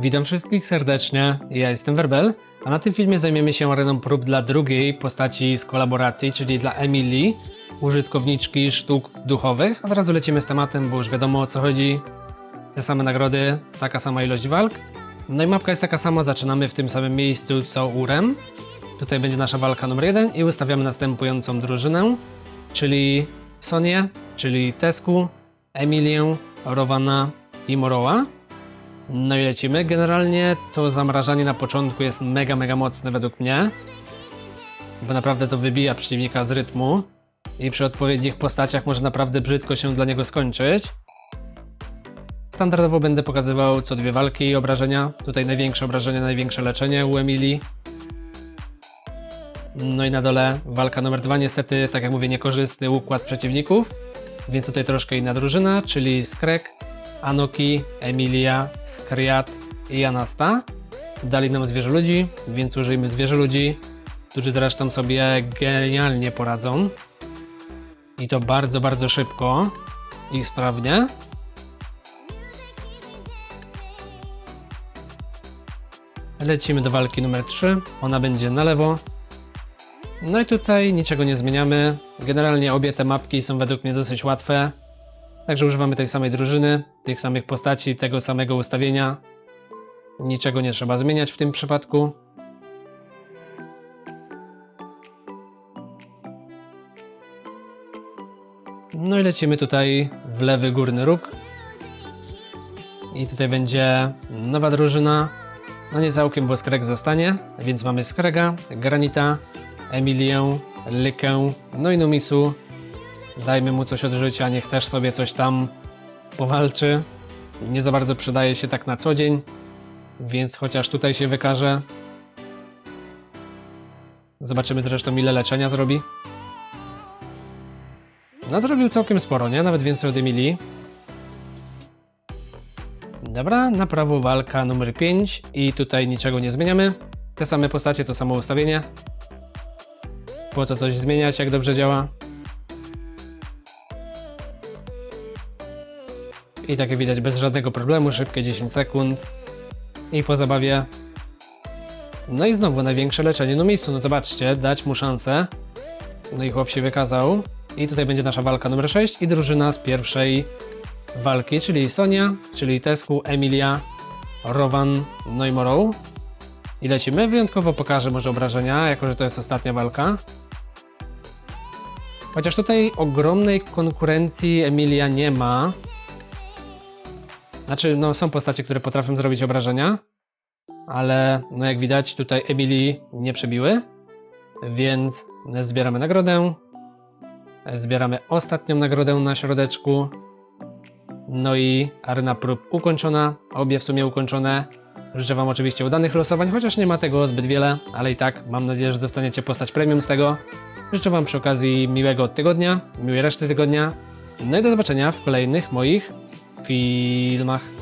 Witam wszystkich serdecznie, ja jestem Werbel, a na tym filmie zajmiemy się areną prób dla drugiej postaci z kolaboracji, czyli dla Emily, użytkowniczki sztuk duchowych. Od razu lecimy z tematem, bo już wiadomo o co chodzi. Te same nagrody, taka sama ilość walk. No i mapka jest taka sama, zaczynamy w tym samym miejscu co Urem. Tutaj będzie nasza walka numer jeden i ustawiamy następującą drużynę, czyli Sonię, czyli Tesku, Emilię, Rowana i Moroła. No i lecimy. Generalnie to zamrażanie na początku jest mega, mega mocne według mnie, bo naprawdę to wybija przeciwnika z rytmu i przy odpowiednich postaciach może naprawdę brzydko się dla niego skończyć. Standardowo będę pokazywał co dwie walki i obrażenia. Tutaj największe obrażenie, największe leczenie u Emilii. No i na dole walka numer dwa, niestety, tak jak mówię, niekorzystny układ przeciwników, więc tutaj troszkę inna drużyna, czyli Skrek, Anoki, Emilia, Skriat i Anasta. Dali nam zwierzę ludzi, więc użyjmy zwierzę ludzi, którzy zresztą sobie genialnie poradzą. I to bardzo, bardzo szybko i sprawnie. Lecimy do walki numer 3. Ona będzie na lewo. No i tutaj niczego nie zmieniamy. Generalnie obie te mapki są według mnie dosyć łatwe. Także używamy tej samej drużyny, tych samych postaci, tego samego ustawienia. Niczego nie trzeba zmieniać w tym przypadku. No i lecimy tutaj w lewy górny róg. I tutaj będzie nowa drużyna. No nie całkiem, bo Skrek zostanie, więc mamy Skrega, Granita, Emilię, Lykę, no i Numisu. Dajmy mu coś od życia, niech też sobie coś tam powalczy. Nie za bardzo przydaje się tak na co dzień, więc chociaż tutaj się wykaże. Zobaczymy zresztą ile leczenia zrobi. No zrobił całkiem sporo, nie? Nawet więcej od Emilii. Dobra, na prawo walka numer 5 i tutaj niczego nie zmieniamy. Te same postacie, to samo ustawienie. Po co coś zmieniać, jak dobrze działa? I tak jak widać, bez żadnego problemu, szybkie 10 sekund. I po zabawie. No i znowu największe leczenie. No miejscu, no zobaczcie, dać mu szansę. No i chłop się wykazał. I tutaj będzie nasza walka numer 6 i drużyna z pierwszej walki, czyli Sonia, czyli Tesku, Emilia, Rowan, no i Morrow. I lecimy. Wyjątkowo pokażę może obrażenia, jako że to jest ostatnia walka. Chociaż tutaj ogromnej konkurencji Emilia nie ma. Znaczy, no są postacie, które potrafią zrobić obrażenia, ale no jak widać tutaj Emilii nie przebiły, więc zbieramy nagrodę. Zbieramy ostatnią nagrodę na środeczku. No i arena prób ukończona, obie w sumie ukończone. Życzę Wam oczywiście udanych losowań, chociaż nie ma tego zbyt wiele, ale i tak mam nadzieję, że dostaniecie postać premium z tego. Życzę Wam przy okazji miłego tygodnia, miłej reszty tygodnia. No i do zobaczenia w kolejnych moich filmach.